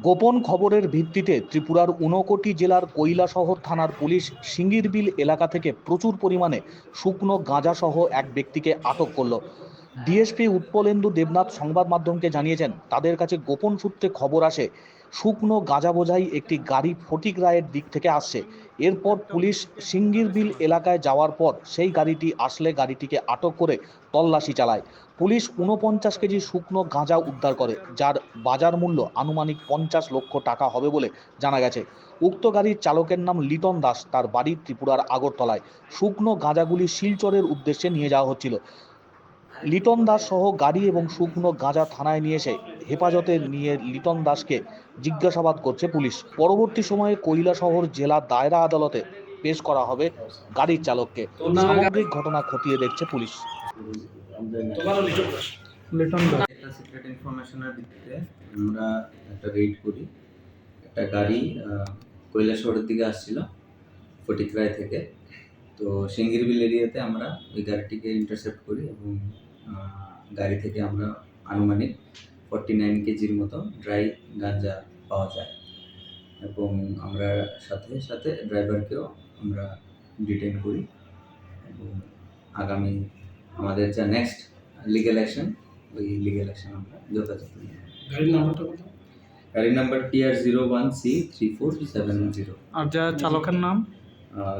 গোপন খবরের ভিত্তিতে ত্রিপুরার ঊনকোটি জেলার কৈলাসহর থানার পুলিশ সিঙ্গিরবিল এলাকা থেকে প্রচুর পরিমাণে শুকনো গাঁজাসহ এক ব্যক্তিকে আটক করল। ডিএসপি উৎপলেন্দু দেবনাথ সংবাদ মাধ্যমকে জানিয়েছেন তাদের কাছে গোপন সূত্রে খবর আসে শুকনো গাঁজা বোঝাই একটি গাড়ি ফটিক রায়ের দিক থেকে আসছে। এরপর পুলিশ সিঙ্গিরবিল এলাকায় যাওয়ার পর সেই গাড়িটি আসলে গাড়িটিকে আটক করে তল্লাশি চালায়। পুলিশ উনপঞ্চাশ কেজি শুকনো গাঁজা উদ্ধার করে, যার বাজার মূল্য আনুমানিক পঞ্চাশ লক্ষ টাকা হবে বলে জানা গেছে। উক্ত গাড়ির চালকের নাম লিটন দাস, তার বাড়ি ত্রিপুরার আগরতলায়। শুকনো গাঁজাগুলি শিলচরের উদ্দেশ্যে নিয়ে যাওয়া হচ্ছিল। লিটন দাস সহ গাড়ি এবং শুকনো গাঁজা থানায় নিয়ে এসে হেফাজতে নিয়ে লিটন দাসকে জিজ্ঞাসাবাদ করছে পুলিশ। পরবর্তী সময়ে কৈলাসহর জেলা দায়রা আদালতে পেশ করা হবে গাড়ির চালককে। সামগ্রিক ঘটনা খতিয়ে দেখছে পুলিশ। লিটন দাস। একটা সিক্রেট ইনফরমেশনের ভিত্তিতে আমরা একটা রেড করি। একটা গাড়ি কৈলাসহরের দিকে আসছিল ফটিকরায় থেকে। তো সিঙ্গিরবিল এরিয়াতে আমরা ওই গাড়িটিকে ইন্টারসেপ্ট করি এবং গাড়ি থেকে আমরা আনুমানিক ফর্টি নাইন কেজির মতো ড্রাই গাঞ্জা পাওয়া যায়। এবং আমরা সাথে সাথে ড্রাইভারকেও আমরা ডিটেন করি। এবং আগামী আমাদের যা নেক্সট লিগ্যাল অ্যাকশন ওই লিগেল অ্যাকশন আমরা যথাযথ। গাড়ির নাম্বারটা কত গাড়ির number TR zero one C three four seven zero আর যা চালকের নাম?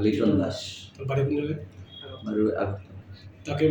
লিটন দাস। বাড়ি কোন জায়গায়? আর তাকে